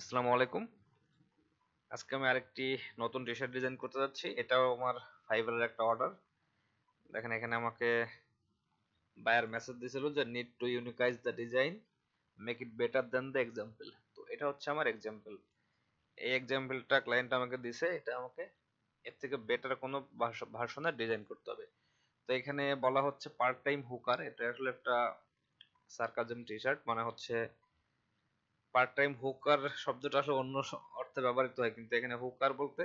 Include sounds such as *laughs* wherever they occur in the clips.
আসসালামু আলাইকুম। আজকে আমি আরেকটি নতুন টি শার্ট ডিজাইন করতে যাচ্ছি। এটাও আমার ফাইবারের একটা অর্ডার দেখেন, এখানে আমাকে বায়ার মেসেজ দিয়েছিল যে need to uniqueize the design make it better then the example তো এটা হচ্ছে আমার এক্সাম্পল এই এক্সাম্পলটা ক্লায়েন্ট আমাকে দিছে। এটা আমাকে এর থেকে বেটার কোনো ভার্সনের ডিজাইন করতে হবে। তো এখানে বলা হচ্ছে পার্ট টাইম হুকার এটা আসলে একটা সার্কাজম টি শার্ট মানে হচ্ছে পার্ট টাইম হুকার শব্দটা আসলে অন্য অর্থে ব্যবহৃত হয়, কিন্তু এখানে হুকার বলতে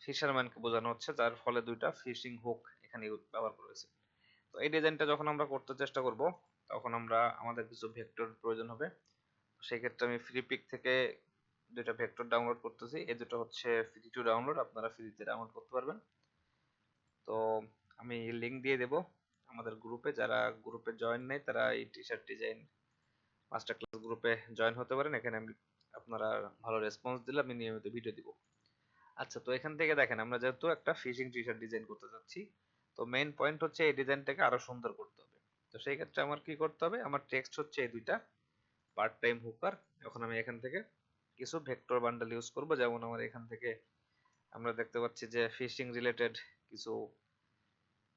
ফিশারম্যানকে বোঝানো হচ্ছে, যার ফলে দুইটা ফিশিং হুক এখানে ব্যবহার করেছে তো এই ডিজাইনটা যখন আমরা করতে চেষ্টা করব, তখন আমরা আমাদের কিছু ভেক্টর প্রয়োজন হবে। সেই ক্ষেত্রে আমি ফ্রি পিক থেকে দুইটা ভেক্টর ডাউনলোড করতেছি। এই দুটো হচ্ছে ফ্রি টু ডাউনলোড আপনারা ফ্রিতে ডাউনলোড করতে পারবেন। তো আমি লিংক দিয়ে দেব আমাদের গ্রুপে যারা গ্রুপে জয়েন নেই, তারা এই T shirt design master class গ্রুপে জয়েন হতে পারেন। এখানে আমি আপনারা ভালো রেসপন্স দিলে আমি নিয়মিত ভিডিও দিব। আচ্ছা তো এখান থেকে দেখেন, আমরা যেহেতু একটা ফিশিং টি শার্ট ডিজাইন করতে যাচ্ছি, তো মেইন পয়েন্ট হচ্ছে এই ডিজাইনটাকে আরও সুন্দর করতে হবে। তো সেই ক্ষেত্রে আমার কি করতে হবে? আমার টেক্সট হচ্ছে এই দুইটা পার্ট টাইম হুকার এখন আমি এখান থেকে কিছু ভেক্টর বান্ডেল ইউজ করব। যেমন আমার এখান থেকে আমরা দেখতে পাচ্ছি যে ফিশিং রিলেটেড কিছু,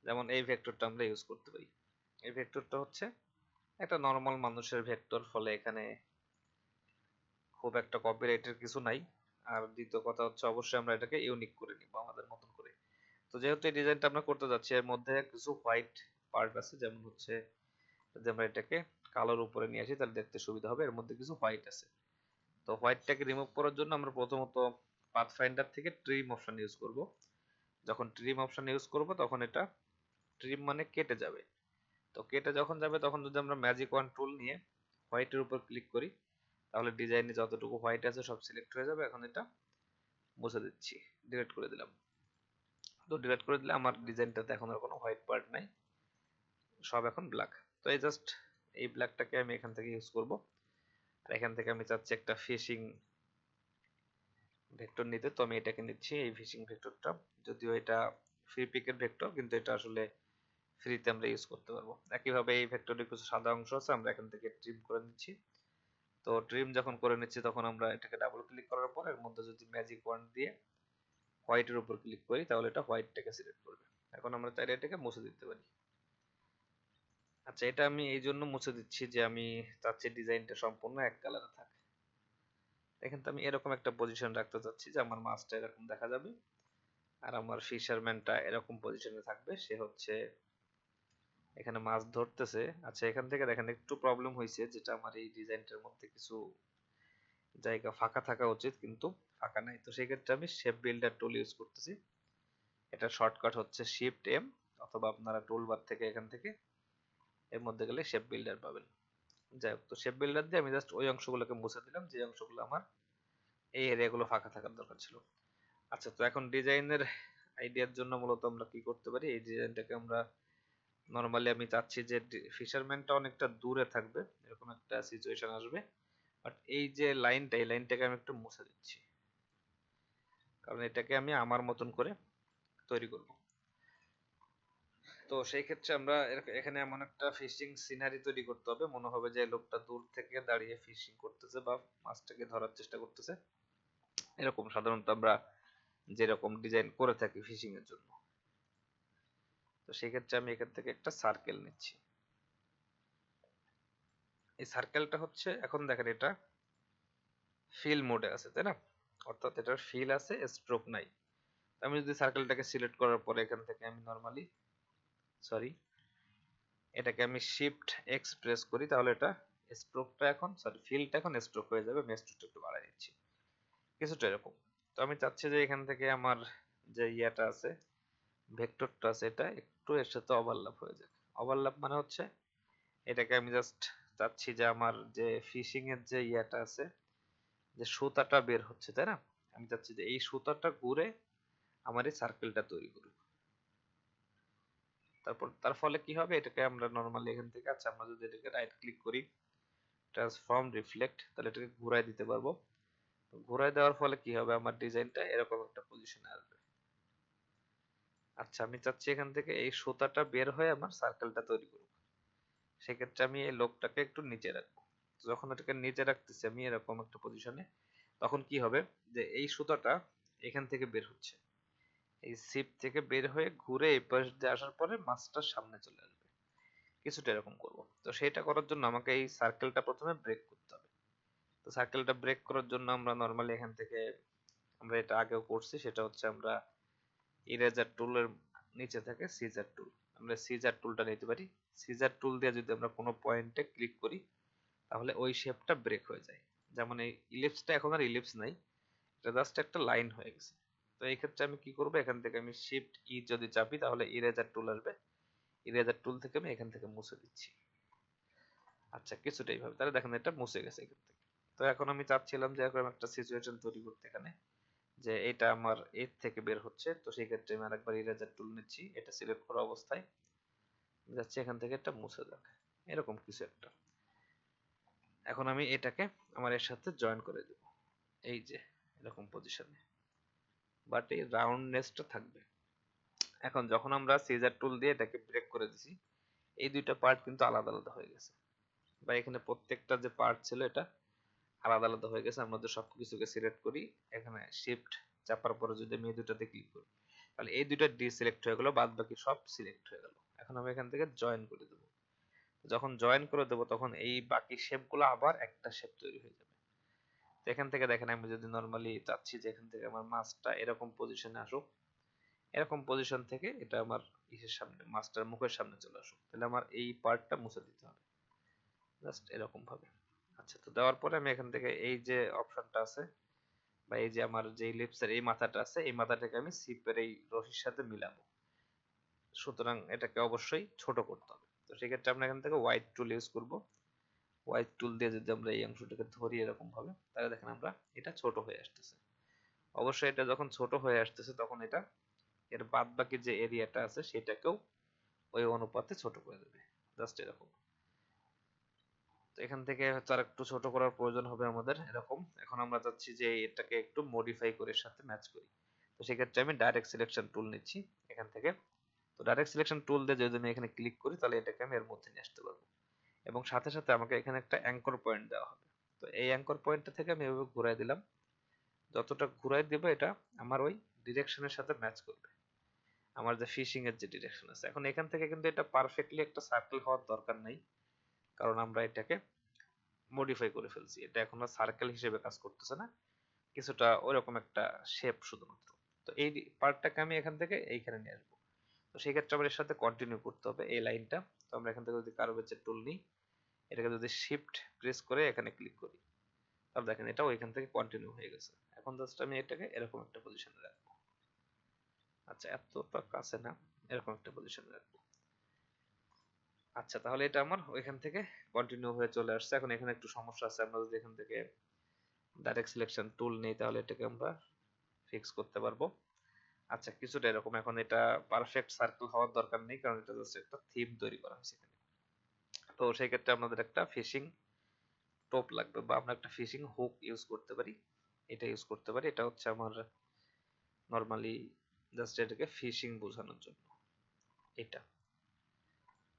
যেমন এই ভেক্টরটা আমরা ইউজ করতে পারি। এই ভেক্টরটা হচ্ছে একটা নর্মাল মানুষের ভেক্টর ফলে এখানে খুব একটা কপিরাইটের কিছু নাই। আর দ্বিতীয় কথা হচ্ছে, অবশ্যই আমরা এটাকে ইউনিক করে নিব, আমাদের মতন করে। তো যেহেতু এই ডিজাইনটা আমরা করতে যাচ্ছি, এর মধ্যে কিছু হোয়াইট পার্ট আছে, যেমন হচ্ছে যদি আমরা এটাকে কালোর উপরে নিয়ে আসি, তাহলে দেখতে সুবিধা হবে, এর মধ্যে কিছু হোয়াইট আছে। তো হোয়াইটটাকে রিমুভ করার জন্য আমরা প্রথমত পাথফাইন্ডার থেকে ট্রিম অপশন ইউজ করব। যখন ট্রিম অপশন ইউজ করব, তখন এটা ট্রিম মানে কেটে যাবে। তো কেটে যখন যাবে, তখন যদি আমরা ম্যাজিক ওয়ান টুল নিয়ে হোয়াইটের উপর ক্লিক করি, তাহলে ডিজাইনে যতটুকু হোয়াইট আছে সব সিলেক্ট হয়ে যাবে। এখন এটা মুছে দিচ্ছি। ডিলিট করে দিলাম। তো ডিলিট করে দিলে আমার ডিজাইনটাতে এখন আর কোনো হোয়াইট পার্ট নাই। সব এখন ব্ল্যাক তো এই জাস্ট এই ব্ল্যাকটাকে আমি এখান থেকে ইউজ করব। আর এখান থেকে আমি চাচ্ছি একটা ফিশিং ভেক্টর নিতে। তো আমি এটাকে নিচ্ছি, এই ফিশিং ভেক্টরটা যদিও এটা ফ্রি পিকের ভেক্টর কিন্তু এটা আসলে ফ্রিতে আমরা ইউজ করতে পারব। একইভাবে এই ভেক্টরের কিছু সাদা অংশ আছে, আমরা এখান থেকে ট্রিম করে নিচ্ছি। তো ট্রিম যখন করে নিচ্ছি, তখন আমরা এটাকে ডাবল ক্লিক করার পর এর মধ্যে যদি ম্যাজিক ওয়ান দিয়ে হোয়াইটের উপর ক্লিক করি, তাহলে এটা হোয়াইটটাকে সিলেক্ট করবে। এখন আমরা চাইলে এটাকে মুছে দিতে পারি। আচ্ছা এটা আমি এই জন্য মুছে দিচ্ছি যে আমি চাচ্ছি ডিজাইনটা সম্পূর্ণ এক কালারে থাকে। এখানে তো, আমি এরকম একটা পজিশন রাখতে চাচ্ছি যে আমার মাছটা এরকম দেখা যাবে। আর আমার ফিশারম্যানটা এরকম পজিশনে থাকবে, সে হচ্ছে এখানে মাছ ধরতেছে। আচ্ছা এখান থেকে দেখেন, একটু প্রবলেম হয়েছে যেটা আমার এই ডিজাইনটার মধ্যে কিছু জায়গা ফাঁকা থাকা উচিত, কিন্তু ফাঁকা নাই। তো সেই ক্ষেত্রে আমি শেপ বিল্ডার টুল ইউজ করতেছি। এটা শর্টকাট হচ্ছে শিফট এম অথবা আপনারা টুল বার থেকে এখান থেকে এর মধ্যে গেলে শেপ বিল্ডার পাবেন। যাই হোক, তো শেপ বিল্ডার দিয়ে আমি জাস্ট ওই অংশগুলোকে মুছে দিলাম, যে অংশগুলো আমার এই এরিয়াগুলো ফাঁকা থাকার দরকার ছিল। আচ্ছা তো এখন ডিজাইনের আইডিয়ার জন্য মূলত আমরা কি করতে পারি? এই ডিজাইনটাকে আমরা নর্মালি আমি চাচ্ছি যে ফিশারম্যানটা অনেকটা দূরে থাকবে, এরকম একটা সিচুয়েশন আসবে। বাট এই যে লাইনটা এই লাইনটাকে আমি একটু মুছে দিচ্ছি। কারণ এটাকে আমি আমার মতন করে তৈরি করব। তো সেই ক্ষেত্রে আমরা এখানে এমন একটা ফিশিং সিনারি তৈরি করতে হবে। মনে হবে যে লোকটা দূর থেকে দাঁড়িয়ে ফিশিং করতেছে বা মাছটাকে ধরার চেষ্টা করতেছে। এরকম সাধারণত আমরা যেরকম ডিজাইন করে থাকি ফিশিং এর জন্য। তো সেক্ষেত্রে আমি এখান থেকে একটা সার্কেল নিচ্ছি। এই সার্কেলটা হচ্ছে, এখন দেখেন এটা ফিল মোডে আছে, তাই না? অর্থাৎ এটার ফিল আছে স্ট্রোক নাই। আমি যদি সার্কেলটাকে সিলেক্ট করার পরে এখান থেকে আমি নরমালি সরি এটাকে আমি শিফট এক্স প্রেস করি, তাহলে এটা স্ট্রোকটা এখন সরি ফিলটা এখন স্ট্রোক হয়ে যাবে মেস্টুটা একটু বাড়াই দিচ্ছি। কিছুটা এরকম। তো আমি চাচ্ছি যে এখান থেকে আমার যে ইয়াটা আছে ভেক্টরটা এটা, একটু এর সাথে ওভারল্যাপ হয়ে যাক। ওভারল্যাপ মানে হচ্ছে, এটাকে আমি জাস্ট চাচ্ছি যে আমার যে ফিশিং এর যে ইয়াটা আছে, যে সুতাটা বের হচ্ছে, তাই না? আমি চাচ্ছি যে এই সুতাটা ঘুরে আমার এই সার্কেলটা তৈরি করুক। তারপর তার ফলে কি হবে? এটাকে আমরা নর্মালি এখান থেকে আচ্ছা আমরা যদি এটাকে রাইট ক্লিক করি ট্রান্সফর্ম রিফ্লেক্ট তাহলে এটাকে ঘুরাই দিতে পারব। ঘুরাই দেওয়ার ফলে কি হবে? আমার ডিজাইনটা এরকম একটা পজিশনে আসবে। আচ্ছা আমি চাচ্ছি এখান থেকে এই সুতাটা বের হয়ে আমার সার্কেলটা তৈরি করব সেক্ষেত্রে আমি এই লোকটাকে একটু নিচে রাখব। যখন এটাকে নিচে রাখতেছি আমি এরকম একটা পজিশনে তখন কি হবে? যে এই সুতাটা এখান থেকে বের হচ্ছে। এই সিপ থেকে বের হয়ে ঘুরে এই পাশ দিয়ে আসার পরে মাছটার সামনে চলে আসবে। কিছুটা এরকম করব। তো সেটা করার জন্য আমাকে এই সার্কেলটা প্রথমে ব্রেক করতে হবে। তো সার্কেলটা ব্রেক করার জন্য আমরা নর্মালি এখান থেকে আমরা এটা আগেও করছি, সেটা হচ্ছে আমরা ইরেজার টুলের নিচে থাকে সিজার টুল আমরা সিজার টুলটা নিতে পারি। সিজার টুল দিয়ে যদি আমরা কোনো পয়েন্টে ক্লিক করি, তাহলে ওই শেপটা ব্রেক হয়ে যায়। যেমন এই ইলিপসটা এখন আর ইলিপস নাই, এটা জাস্ট একটা লাইন হয়ে গেছে। তো এই ক্ষেত্রে আমি কি করব? এখান থেকে আমি শিফট ই যদি চাপি, তাহলে ইরেজার টুল আসবে। ইরেজার টুল থেকে আমি এখান থেকে মুছে দিচ্ছি। আচ্ছা কিছুটা এইভাবে। তাহলে দেখেন এটা মুছে গেছে এখান থেকে। তো এখন আমি চাচ্ছিলাম যে এরকম একটা সিচুয়েশন তৈরি করতে এখানে। যে এটা আমার এর থেকে বের হচ্ছে। তো সেই ক্ষেত্রে আমি আরেকবার ইরেজার টুল নিচ্ছি। এটা সিলেক্ট করা অবস্থায়। যাচ্ছে এখান থেকে একটা মুছে যাক। এরকম কিছু একটা। এখন আমি এটাকে আমার এর সাথে জয়েন করে দেব। এই যে, এরকম পজিশনে বাট এই রাউন্ডনেসটা থাকবে। এখন যখন আমরা সিজার টুল দিয়ে এটাকে ব্রেক করে দিছি, এই দুইটা পার্ট কিন্তু আলাদা আলাদা হয়ে গেছে। বা এখানে প্রত্যেকটা যে পার্ট ছিল এটা আলাদা আলাদা হয়ে গেছে, আমরা যদি সবকিছুকে সিলেক্ট করি। এখানে শিফট চাপার পরে যদি আমি এই দুটাতে ক্লিক করি, তাহলে এই দুইটা ডিসিলেক্ট হয়ে গেল বাদ বাকি সব সিলেক্ট হয়ে গেল। এখন আমি এখান থেকে জয়েন করে দেবো। যখন জয়েন করে দেবো, তখন এই বাকি শেপগুলো আবার একটা শেপ তৈরি হয়ে যাবে। তো এখান থেকে দেখেন, আমি যদি নর্মালি চাচ্ছি যে এখান থেকে আমার মাছটা এরকম পজিশনে আসুক, এরকম পজিশন থেকে এটা আমার ইসের সামনে মাছটার মুখের সামনে চলে আসুক, তাহলে আমার এই পার্টটা মুছে দিতে হবে। জাস্ট এরকম ভাবে। আচ্ছা তো দেওয়ার পরে আমি এখান থেকে এই যে অপশনটা আছে বা এই যে আমার যে লিপসের এই মাথাটা আছে, এই মাথাটাকে আমি সিপের এই রশির সাথে মিলাবো। সুতরাং এটাকে অবশ্যই ছোট করতে হবে। তো সেক্ষেত্রে আমরা এখান থেকে হোয়াইট টুল ইউজ করব। হোয়াইট টুল দিয়ে যদি আমরা এই অংশটাকে ধরি এরকম ভাবে তাহলে দেখেন আমরা এটা ছোট হয়ে আসতেছে। অবশ্যই এটা যখন ছোট হয়ে আসতেছে, তখন এটা এর বাদ বাকি যে এরিয়াটা আছে, সেটাকেও ওই অনুপাতে ছোট করে দেবে। জাস্ট এরকম। এখান থেকে হয়তো একটু ছোট করার প্রয়োজন হবে আমাদের এরকম। এখন আমরা চাচ্ছি যে এটাকে একটু মডিফাই করে সাথে ম্যাচ করি। তো সেক্ষেত্রে আমি ডাইরেক্ট সিলেকশন টুল নিচ্ছি এখান থেকে। তো ডাইরেক্ট সিলেকশন টুল দিয়ে যদি আমি এখানে ক্লিক করি, তাহলে এটাকে আমি এর মধ্যে নিয়ে আসতে পারব। এবং সাথে সাথে আমাকে এখানে একটা অ্যাঙ্কর পয়েন্ট দেওয়া হবে। তো এই অ্যাঙ্কর পয়েন্টটা থেকে আমি এভাবে ঘুরাই দিলাম। যতটা ঘুরাই দেবো এটা আমার ওই ডিরেকশনের সাথে ম্যাচ করবে। আমার যে ফিশিং এর যে ডিরেকশন আছে। এখন এখান থেকে কিন্তু এটা পারফেক্টলি একটা সার্কেল হওয়ার দরকার নাই। কারণ আমরা এটাকে মডিফাই করে ফেলছি। এটা এখন আর সার্কেল হিসেবে কাজ করতেছে না। কিছুটা ওইরকম একটা শেপ শুধুমাত্র। তো এই পার্টটাকে আমি এখান থেকে এইখানে নিয়ে আসব। তো সেই ক্ষেত্রে আমার এর সাথে কন্টিনিউ করতে হবে এই লাইনটা তো আমরা এখান থেকে যদি কারও বেচে টুল নিই, এটাকে যদি শিফট প্রেস করে এখানে ক্লিক করি, তাহলে দেখেন এটা ওইখান থেকে কন্টিনিউ হয়ে গেছে। এখন জাস্ট আমি এটাকে এরকম একটা পজিশনে রাখব। আচ্ছা এতটা কাছে না, এরকম একটা পজিশনে রাখব। আচ্ছা তাহলে এটা আমার ওইখান থেকে কন্টিনিউ হয়ে চলে আসছে। এখন এখানে একটু সমস্যা আছে, আমরা যদি এখান থেকে ডাইরেক্ট সিলেকশন টুল নেই, তাহলে এটাকে আমরা ফিক্স করতে পারব। আচ্ছা কিছুটা এরকম, এখন এটা পারফেক্ট সার্কেল হওয়ার দরকার নেই, কারণ এটা জাস্ট একটা থিম তৈরি করা হয়েছে এখানে। তো সেই ক্ষেত্রে আমাদের একটা ফিশিং টোপ লাগবে, বা আমরা একটা ফিশিং হুক ইউজ করতে পারি। এটা ইউজ করতে পারি, এটা হচ্ছে আমার নর্মালি জাস্ট এটাকে ফিশিং বোঝানোর জন্য। এটা।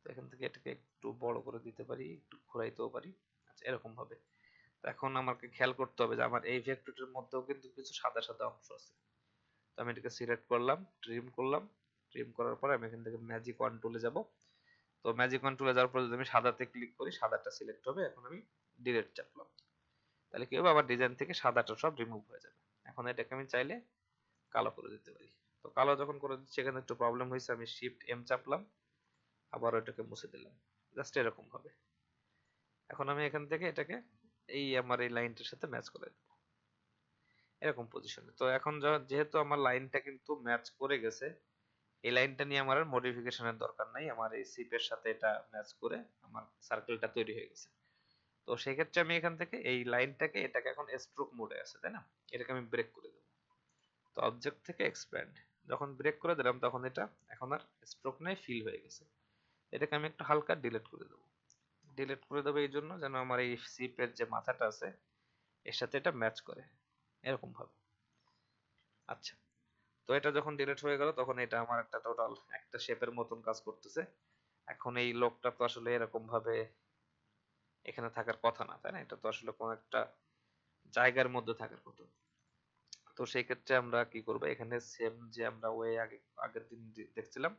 এখান থেকে এটাকে একটু বড় করে দিতে পারি, একটু ঘোরাইতেও পারি। আচ্ছা এরকম ভাবে এখন আমাকে খেয়াল করতে হবে যে আমার এই ভেক্টরের মধ্যেও কিন্তু কিছু সাদা সাদা অংশ আছে। তো আমি এটাকে সিলেক্ট করলাম ট্রিম করলাম। ট্রিম করার পরে আমি এখান থেকে ম্যাজিক ওয়ান টুলে যাব। তো ম্যাজিক ওয়ান টুলে যাওয়ার পরে যদি আমি সাদাতে ক্লিক করি, সাদাটা সিলেক্ট হবে। এখন আমি ডিলেট চাপলাম। তাহলে কি হবে? আমার ডিজাইন থেকে সাদাটা সব রিমুভ হয়ে যাবে। এখন এটাকে আমি চাইলে কালো করে দিতে পারি। তো কালো যখন করে দিচ্ছি, এখানে একটু প্রবলেম হয়েছে। আমি শিফট এম চাপলাম। আবার ওইটাকে মুছে দিলাম। জাস্ট এরকম ভাবে এখন আমি এখান থেকে এটাকে এই আমার এই লাইনটার সাথে ম্যাচ করে দেব। এরকম পজিশনে তো এখন যেহেতু আমার লাইনটা কিন্তু ম্যাচ করে গেছে, এই লাইনটা নিয়ে আমার মডিফিকেশনের দরকার নাই। আমার এই সিপের সাথে এটা ম্যাচ করে আমার সার্কেলটা তৈরি হয়ে গেছে। তো সেই ক্ষেত্রে আমি এখান থেকে এই লাইনটাকে, এটাকে এখন স্ট্রোক মোডে আছে, তাই না? এটাকে আমি ব্রেক করে দেব। তো অবজেক্ট থেকে এক্সপ্যান্ড যখন ব্রেক করে দিলাম, তখন এটা এখন আর স্ট্রোক নাই ফিল হয়ে গেছে। এটাকে আমি একটু হালকা ডিলিট করে দেবো। ডিলিট করে দেবো এই জন্য যেন আমার এই সিপের যে মাথাটা আছে, এর সাথে এটা ম্যাচ করে। এরকম ভাবে আচ্ছা। তো এটা যখন ডিলিট হয়ে গেল, তখন এটা আমার একটা টোটাল একটা শেপের মতন কাজ করতেছে। এখন এই লোকটা তো আসলে এরকম ভাবে এখানে থাকার কথা না, তাই না? এটা তো আসলে কোন একটা জায়গার মধ্যে থাকার কথা। তো সেই ক্ষেত্রে আমরা কি করব? এখানে সেম যে আমরা ওয়ে আগে, আগের দিন দেখছিলাম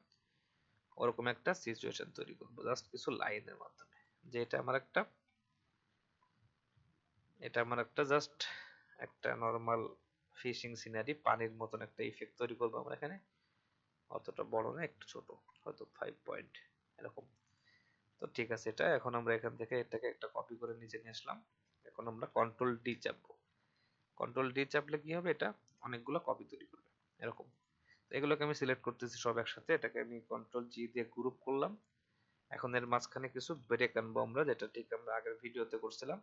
ওরকম একটা সিচুয়েশন তৈরি করব। জাস্ট কিছু লাইনের মাধ্যমে। যে এটা আমার একটা, এটা আমার একটা জাস্ট একটা নর্মাল ফিশিং সিনারি পানির মতন একটা ইফেক্ট তৈরি করব আমরা এখানে। অতটা বড় না, একটু ছোট, হয়তো ফাইভ পয়েন্ট এরকম। তো ঠিক আছে, এটা এখন আমরা এখান থেকে এটাকে একটা কপি করে নিচে নিয়ে আসলাম। এখন আমরা কন্ট্রোল ডি চাপবো। কন্ট্রোল ডি চাপলে কি হবে এটা? অনেকগুলো কপি তৈরি করবে। এরকম। এগুলোকে আমি সিলেক্ট করতেছি সব একসাথে। এটাকে আমি কন্ট্রোল জি দিয়ে গ্রুপ করলাম। এখন এর মাঝখানে কিছু ব্রেক আনব আমরা যেটা ঠিক আমরা আগের ভিডিওতে করছিলাম।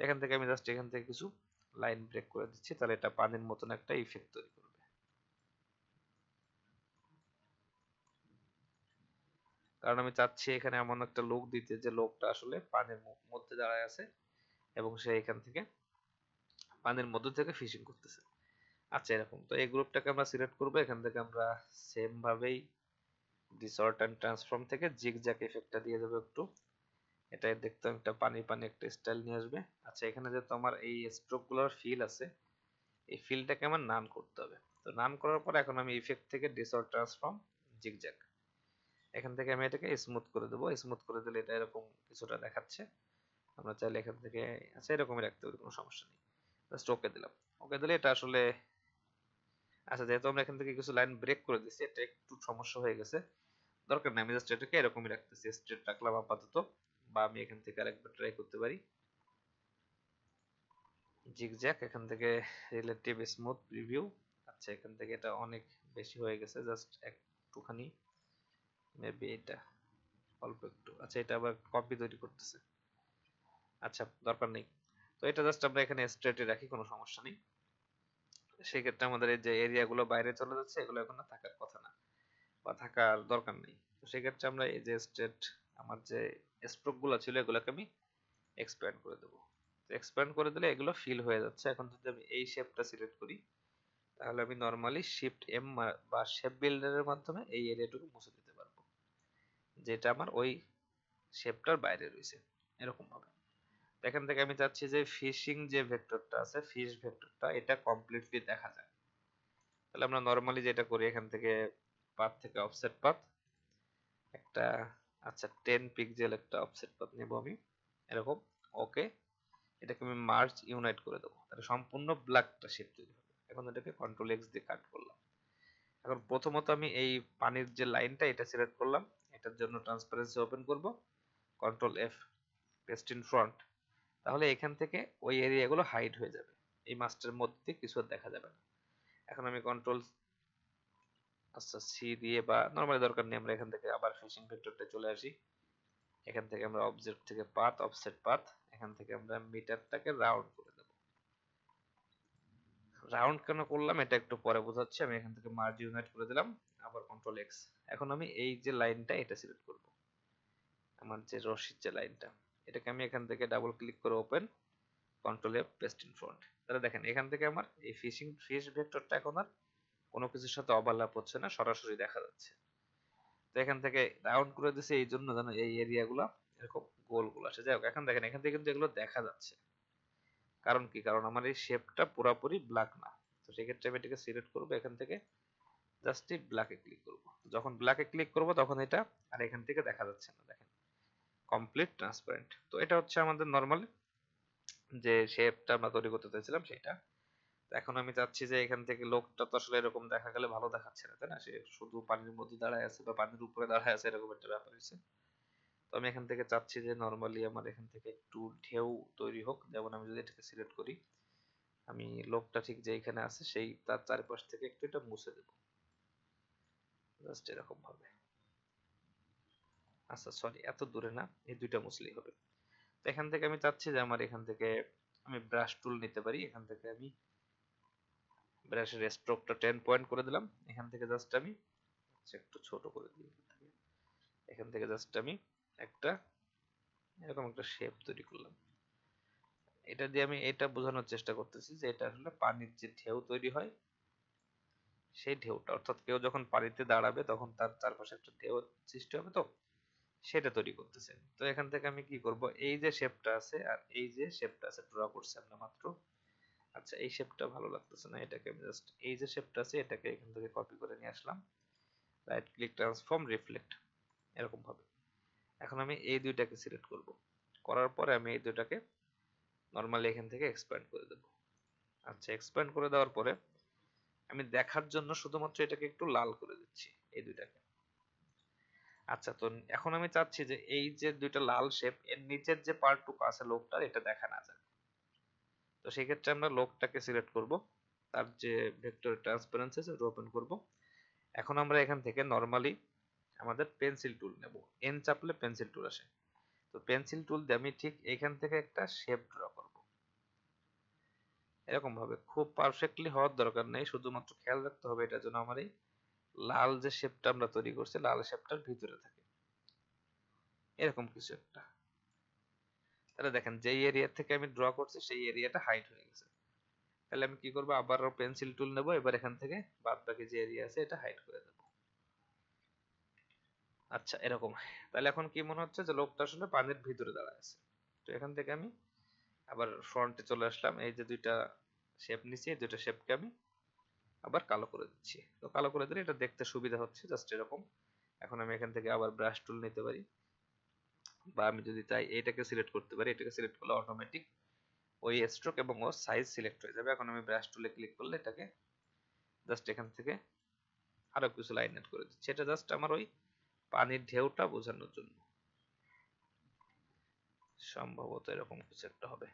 এখান থেকে আমি জাস্ট এখান থেকে কিছু লাইন ব্রেক করে দিচ্ছি, তাহলে এটা পানির মতন একটা ইফেক্ট তৈরি করবে। কারণ আমি চাচ্ছি এখানে এমন একটা লোক দিতে যে লোকটা আসলে পানির মধ্যে দাঁড়ায় আছে এবং সে এখান থেকে পানির মধ্যে থেকে ফিশিং করতেছে। আচ্ছা এরকম। তো এই গ্রুপটাকে আমরা সিলেক্ট করব, এখান থেকে আমরা সেম ভাবেই ডিসর্ট অ্যান্ড ট্রান্সফর্ম থেকে জিগজ্যাগ ইফেক্টটা দিয়ে দেবো একটু। এটা দেখতে একটা পানি পানি একটা স্টাইল নিয়ে আসবে। আচ্ছা এখানে যে তোমার এই স্ট্রোকগুলোর ফিল আছে, এই ফিলটাকে আমার নাম করতে হবে। তো নাম করার পর এখন আমি ইফেক্ট থেকে ডিসর্ট ট্রান্সফর্ম জিগজ্যাগ এখান থেকে আমি এটাকে স্মুথ করে দেবো। স্মুথ করে দিলে এটা এরকম কিছুটা দেখাচ্ছে। আমরা চাইলে এখান থেকে আচ্ছা এরকমই রাখতে পারি, কোনো সমস্যা নেই। জাস্ট ওকে দিলাম। ওকে দিলে এটা আসলে আচ্ছা যেহেতু আমরা এখান থেকে কিছু লাইন ব্রেক করে দিচ্ছি এটা একটু সমস্যা হয়ে গেছে। দরকার নেই, আমি জাস্ট এটাকে এরকমই রাখতেছি স্ট্রেট রাখলাম আপাতত, বা আমি এখান থেকে আরেকবার ট্রাই করতে পারি। জিগজ্যাক এখান থেকে রিলেটিভ স্মুথ প্রিভিউ আচ্ছা এখান থেকে এটা অনেক বেশি হয়ে গেছে জাস্ট একটুখানি। মেবি এটা অল্প একটু। আচ্ছা এটা আবার কপি তৈরি করতেছে। আচ্ছা দরকার নেই। তো এটা জাস্ট আমরা এখানে স্ট্রেটে রাখি, কোনো সমস্যা নেই। সেক্ষেত্রে আমাদের এই যে এরিয়াগুলো বাইরে চলে যাচ্ছে, এগুলো এখন থাকার কথা না বা থাকার দরকার নেই। তো সেক্ষেত্রে আমরা এই যে স্ট্রেট আমার যে স্ট্রোকগুলো ছিল, এগুলোকে আমি এক্সপ্যান্ড করে দেবো। তো এক্সপ্যান্ড করে দিলে এগুলো ফিল হয়ে যাচ্ছে। এখন যদি আমি এই শেপটা সিলেক্ট করি, তাহলে আমি নর্মালি শিফট এম বা শেপ বিল্ডারের মাধ্যমে এই এরিয়াটুকু মুছে দিতে পারব। যেটা আমার ওই শেপটার বাইরে রয়েছে এরকম ভাবে এখান থেকে আমি চাচ্ছি যে ফিশিং যে ভেক্টরটা আছে ফিশ ভেক্টরটা এটা কমপ্লিটলি দেখা যায়। তাহলে আমরা নর্মালি যেটা করি, এখান থেকে পাথ থেকে অফসেট পাথ একটা আচ্ছা টেন পিক্সেল একটা অফসেট পাথ নেব আমি, এরকম ওকে এটাকে আমি মার্জ ইউনাইট করে দেবো। তাহলে সম্পূর্ণ ব্ল্যাকটা শেপ তৈরি হবে এখন এটাকে কন্ট্রোল এক্স দিয়ে কাট করলাম। এখন প্রথমত আমি এই পানির যে লাইনটা, এটা সিলেক্ট করলাম। এটার জন্য ট্রান্সপারেন্সি ওপেন করব। Control F paste in front তাহলে এখান থেকে ওই এরিয়াগুলো হাইড হয়ে যাবে। এই মাস্টার মধ্যে কিছু দেখা যাবে না। এখন আমি কন্ট্রোল আচ্ছা সি দিয়ে বা নরমালি দরকার নেই, আমরা এখান থেকে আবার ফিশিং ভেক্টরটা চলে আসি। এখান থেকে আমরা অবজেক্ট থেকে পাথ অফসেট পাথ এখান থেকে আমরা মিটারটাকে রাউন্ড করে দেব। রাউন্ড কেন করলাম, এটা একটু পরে বোঝাচ্ছি। আমি এখান থেকে মার্জ ইউনাইট করে দিলাম, আবার কন্ট্রোল এক্স এখন আমি এই যে লাইনটা এটা সিলেক্ট করব। আমার যে রশির যে লাইনটা এটাকে আমি এখান থেকে ডাবল ক্লিক করে open control F paste in front তাহলে দেখেন, এখান থেকে আমার এই ফিশিং ফিশ ভেক্টরটা এখন আর কোনো কিছুর সাথে ওভারল্যাপ হচ্ছে না, সরাসরি দেখা যাচ্ছে। তো এখান থেকে রাউন্ড করে দিছে, এই জন্য যেন এই এরিয়াগুলো এরকম গোল গোল আসে। যাই হোক, এখন দেখেন, এখান থেকে কিন্তু এগুলো দেখা যাচ্ছে। কারণ কি? কারণ আমার এই শেপটা পুরোপুরি ব্ল্যাক না। তো সেক্ষেত্রে আমি এটাকে সিলেক্ট করব, এখান থেকে জাস্ট এই ব্ল্যাকে ক্লিক করব। যখন ব্ল্যাকে ক্লিক করব, তখন এটা আর এখান থেকে দেখা যাচ্ছে না, দেখেন। কমপ্লিট ট্রান্সপারেন্ট তো এটা হচ্ছে আমাদের নর্মাল যে শেপটা আমরা তৈরি করতে চাইছিলাম সেটা এখন আমি চাচ্ছি যে এখান থেকে লোকটা তো আসলে এরকম দেখা গেলে ভালো দেখাচ্ছে না, তাই না? সে শুধু পানির মধ্যে দাঁড়ায় আছে বা পানির উপরে দাঁড়ায় আছে এরকম একটা ব্যাপার হয়েছে। তো আমি এখান থেকে চাচ্ছি যে নর্মালি আমার এখান থেকে একটু ঢেউ তৈরি হোক, যেমন আমি যদি এটাকে সিলেক্ট করি, আমি লোকটা ঠিক যে এখানে আছে সেই তার চারপাশ থেকে একটু এটা মুছে দেব। জাস্ট এরকম ভাবে। আচ্ছা সরি এত দূরে না, এই দুইটা মুছলেই হবে। তো এখান থেকে আমি চাচ্ছি যে আমার এখান থেকে আমি ব্রাশ টুল নিতে পারি, এখান থেকে আমি ব্রাশের স্ট্রোকটা টেন পয়েন্ট করে দিলাম। এখান থেকে জাস্ট আমি একটু ছোট করে দিই। এখান থেকে জাস্ট আমি একটা, এরকম একটা শেপ তৈরি করলাম। এটা দিয়ে আমি এটা বোঝানোর চেষ্টা করতেছি যে এটা আসলে পানির যে ঢেউ তৈরি হয়, সেই ঢেউটা। অর্থাৎ কেউ যখন পানিতে দাঁড়াবে, তখন তার চারপাশে একটা ঢেউ সৃষ্টি হবে তো? সেটা তৈরি করতেছে তো এখান থেকে আমি কি করব? এই যে শেপটা আছে আর এই যে শেপটা আছে ড্র করছি আমরা মাত্র। আচ্ছা এই শেপটা ভালো লাগতেছে না, এটাকে আমি জাস্ট এই যে শেপটা আছে, এটাকে এখান থেকে কপি করে নিয়ে আসলাম। রাইট ক্লিক ট্রান্সফর্ম রিফ্লেক্ট এরকম ভাবে। এখন আমি এই দুইটাকে সিলেক্ট করব। করার পরে আমি এই দুইটাকে নর্মালি এখান থেকে এক্সপ্যান্ড করে দেব। আচ্ছা এক্সপ্যান্ড করে দেওয়ার পরে আমি দেখার জন্য শুধুমাত্র এটাকে একটু লাল করে দিচ্ছি, এই দুইটাকে। আচ্ছা তো এখন আমি চাচ্ছি যে এই যে দুইটা লাল শেপ এর নিচের যে পার্টটুকু আছে লোকটার, এটা দেখা না যায় তো সেই ক্ষেত্রে আমরা লোকটাকে সিলেক্ট করব। তার যে ভেক্টর ট্রান্সপারেন্সি ওটা ওপেন করব। এখন আমরা এখান থেকে নরমালি আমাদের পেন্সিল টুল নেব। এন চাপলে পেন্সিল টুল আসে। তো পেন্সিল টুল দিয়ে আমি ঠিক এখান থেকে একটা শেপ ড্র করব। এরকম ভাবে খুব পারফেক্টলি হওয়ার দরকার নেই। শুধুমাত্র খেয়াল রাখতে হবে এটা যেন আমার এই লাল যে শেপটা আমরা তৈরি করছি, লাল শেপটার ভিতরে থাকে। এরকম কিছু একটা। তাহলে দেখেন, যেই এরিয়া থেকে আমি ড্র করছি, সেই এরিয়াটা হাইট হয়ে গেছে। তাহলে আমি কি করব? আবার পেন্সিল টুল নেব, এবার এখান থেকে বাদ বাকি যে এরিয়া আছে, এটা হাইট করে দেব। আচ্ছা এরকম। তাহলে এখন কি মনে হচ্ছে যে লোকটা আসলে পানির ভিতরে দাঁড়ায় আছে? তো এখান থেকে আমি আবার ফ্রন্টে চলে আসলাম। এই যে দুইটা শেপ এই দুইটা শেপকে আমি আবার কালো করে দিচ্ছি। তো কালো করে দিলে এটা দেখতে সুবিধা হচ্ছে জাস্ট এরকম। এখন আমি এখান থেকে আবার ব্রাশ টুল নিতে পারি। বা আমি যদি চাই এটাকে সিলেক্ট করতে পারি, এটাকে সিলেক্ট করলে অটোমেটিক ওই স্ট্রোক এবং ওর সাইজ সিলেক্ট হয়ে যাবে। এখন আমি ব্রাশ টুলে ক্লিক করলে এটাকে জাস্ট এখান থেকে আরও কিছু লাইন এড করে দিচ্ছি। এটা জাস্ট আমার ওই পানির ঢেউটা বোঝানোর জন্য। সম্ভবত এরকম কিছু একটা হবে।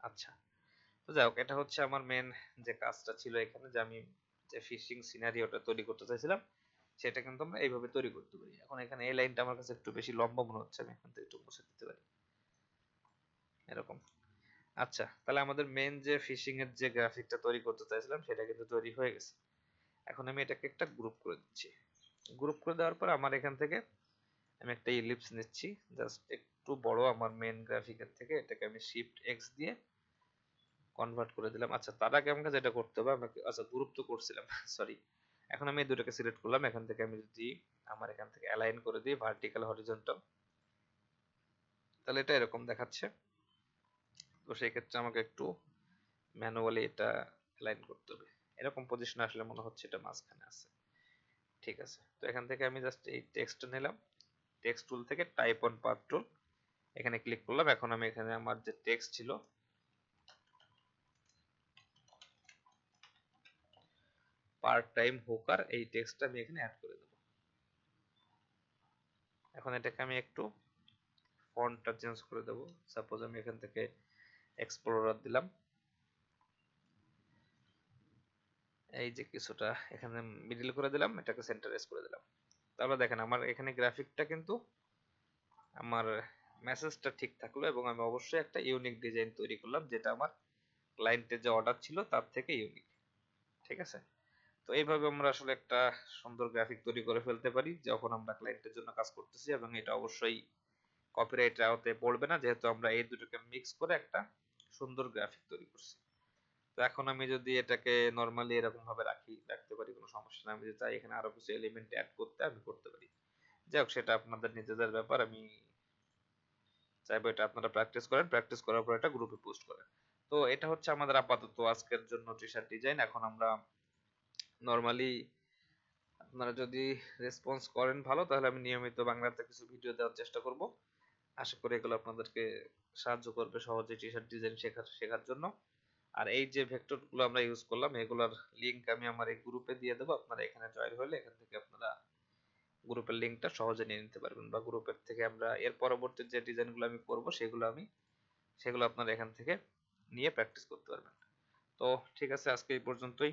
আচ্ছা। তো যাই হোক, এটা হচ্ছে আমার মেন যে কাজটা ছিল এখানে, যে আমি যে ফিশিং সিনারিওটা তৈরি করতে চাইছিলাম, সেটা কিন্তু আমরা এইভাবে তৈরি করতে পারি। এখন এখানে এই লাইনটা আমার কাছে একটু বেশি লম্বা মনে হচ্ছে, আমি এখান থেকে একটু মুছে দিতে পারি। এরকম। আচ্ছা তাহলে আমাদের মেন যে ফিশিং এর যে গ্রাফিকটা তৈরি করতে চাইছিলাম, সেটা কিন্তু তৈরি হয়ে গেছে। এখন আমি এটাকে একটা গ্রুপ করে দিচ্ছি। গ্রুপ করে দেওয়ার পর আমার এখান থেকে আমি একটা ইলিপস নিচ্ছি। জাস্ট একটু বড় আমার মেন গ্রাফিকের থেকে এটাকে আমি শিফট এক্স দিয়ে কনভার্ট করে দিলাম। আচ্ছা তার আগে আমাকে যেটা করতে হবে, আমাকে আচ্ছা গ্রুপ তো করছিলাম *laughs* সরি এখন আমি এই দুটোকে সিলেক্ট করলাম, এখান থেকে আমি যদি আমার এখান থেকে অ্যালাইন করে দিই ভার্টিক্যাল হরিজন্টাল তাহলে এটা এরকম দেখাচ্ছে। তো সেই ক্ষেত্রে আমাকে একটু ম্যানুয়ালি এটা অ্যালাইন করতে হবে। এরকম পজিশন আসলে মনে হচ্ছে এটা মাঝখানে আছে। ঠিক আছে, তো এখান থেকে আমি জাস্ট এই টেক্সটটা নিলাম। টেক্সট টুল থেকে টাইপ অন পাথ টুল এখানে ক্লিক করলাম। এখন আমি এখানে আমার যে টেক্সট ছিল পার্ট টাইম হোকার এই টেক্সটটা আমি এখানে অ্যাড করে দেব। এখন এটাকে আমি একটু ফন্টটা চেঞ্জ করে দেব। সাপোজ আমি এখান থেকে এক্সপ্লোরার দিলাম। এই যে কিছুটা এখানে মিডিল করে দিলাম, এটাকে সেন্টারাইজ করে দিলাম। তাহলে দেখেন আমার এখানে গ্রাফিকটা কিন্তু আমার মেসেজটা ঠিক থাকল এবং আমি অবশ্যই একটা ইউনিক ডিজাইন তৈরি করলাম, যেটা আমার ক্লায়েন্টের যে অর্ডার ছিল, তার থেকে ইউনিক ঠিক আছে? তো এইভাবে আমরা আসলে একটা সুন্দর গ্রাফিক তৈরি করে ফেলতে পারি, যখন আমরা ক্লায়েন্টের জন্য কাজ করতেছি এবং এটা অবশ্যই কপিরাইট আওতায় পড়বে না, যেহেতু আমরা এই দুটোকে মিক্স করে একটা সুন্দর গ্রাফিক তৈরি করছি। তো এখন আমি যদি এটাকে নর্মালি এরকম ভাবে রাখি, রাখতে পারি, কোনো সমস্যা নেই। আমি যদি চাই এখানে আরও কিছু এলিমেন্ট অ্যাড করতে, আমি করতে পারি। যাই হোক সেটা আপনাদের নিজেদের ব্যাপার। আমি চাইব এটা আপনারা প্র্যাকটিস করেন। প্র্যাকটিস করার পর এটা গ্রুপে পোস্ট করেন। তো এটা হচ্ছে আমাদের আপাতত আজকের জন্য টি শার্ট ডিজাইন এখন আমরা নর্মালি আপনারা যদি রেসপন্স করেন ভালো, তাহলে আমি নিয়মিত বাংলাতে কিছু ভিডিও দেওয়ার চেষ্টা করব। আশা করি এগুলো আপনাদেরকে সাহায্য করবে সহজে টি শার্ট ডিজাইন শেখার শেখার জন্য। আর এই যে ভেক্টরগুলো আমরা ইউজ করলাম, এগুলোর লিংক আমি আমার এই গ্রুপে দিয়ে দেবো। আপনারা এখানে জয়েন হলে এখান থেকে আপনারা গ্রুপের লিংকটা সহজে নিয়ে নিতে পারবেন বা গ্রুপের থেকে আমরা এর পরবর্তী যে ডিজাইনগুলো আমি করব, সেগুলো আমি, সেগুলো আপনারা এখান থেকে নিয়ে প্র্যাকটিস করতে পারবেন। তো ঠিক আছে, আজকে এই পর্যন্তই।